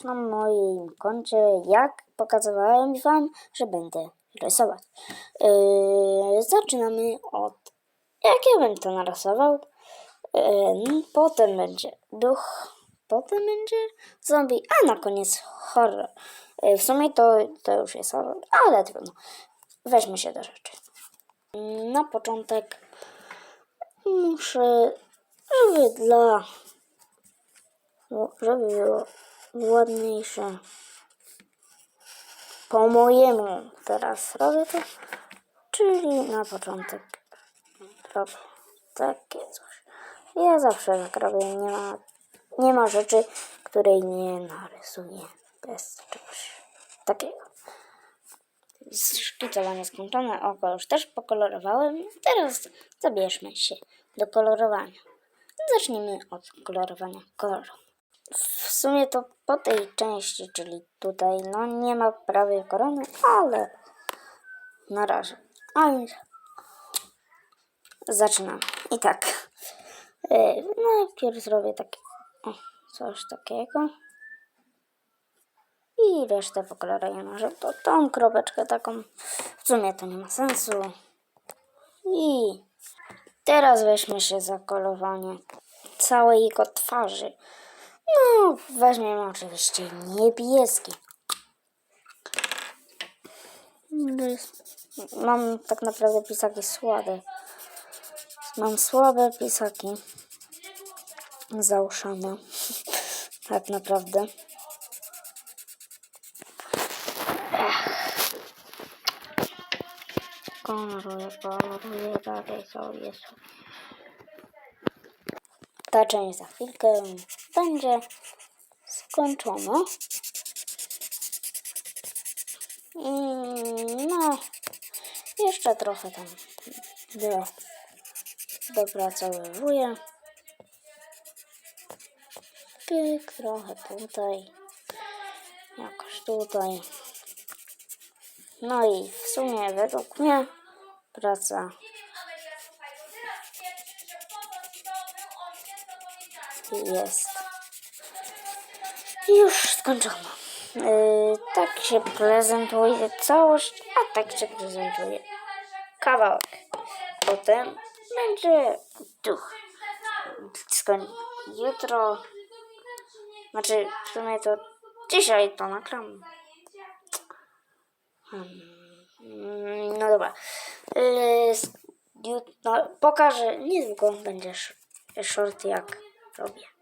już na moim koncie, jak pokazywałem wam, że będę rysować. Yy, zaczynamy od, jak ja bym to narysował. Yy, potem będzie duch, potem będzie zombie, a na koniec horror. Yy, w sumie to, to już jest horror, ale trudno. Weźmy się do rzeczy. Na początek muszę, żeby dla, żeby było ładniejsze. Po mojemu teraz robię to, czyli na początek robię takie coś. Ja zawsze tak robię, nie ma, nie ma rzeczy, której nie narysuję bez czegoś takiego. Szkicowanie skończone, oko już też pokolorowałem. Teraz zabierzmy się do kolorowania. Zacznijmy od kolorowania koloru. Sumie to po tej części, czyli tutaj, no nie ma prawie korony, ale na razie. A więc zaczynamy. I tak. e, Najpierw zrobię takie, o, coś takiego. I resztę pokoloruję może to tą kropeczkę taką. W sumie to nie ma sensu. I teraz weźmy się za kolowanie całej jego twarzy. No, weźmiemy oczywiście niebieski. Mam tak naprawdę pisaki słabe. Mam słabe pisaki. Za uszami. Tak naprawdę. Koloruję, koloruję, dalej sobie. Ta część za chwilkę będzie skończona. I no, jeszcze trochę tam do, dopracowuję. Pyk, trochę tutaj, jakoś tutaj. No i w sumie według mnie praca jest już skończona. Yy, tak się prezentuje całość, a tak się prezentuje kawałek. Potem będzie duch. Skoń jutro, znaczy w sumie to dzisiaj to nagram. Hmm, No dobra. Yy, no, pokażę, niedługo będzie sz- short jak robię.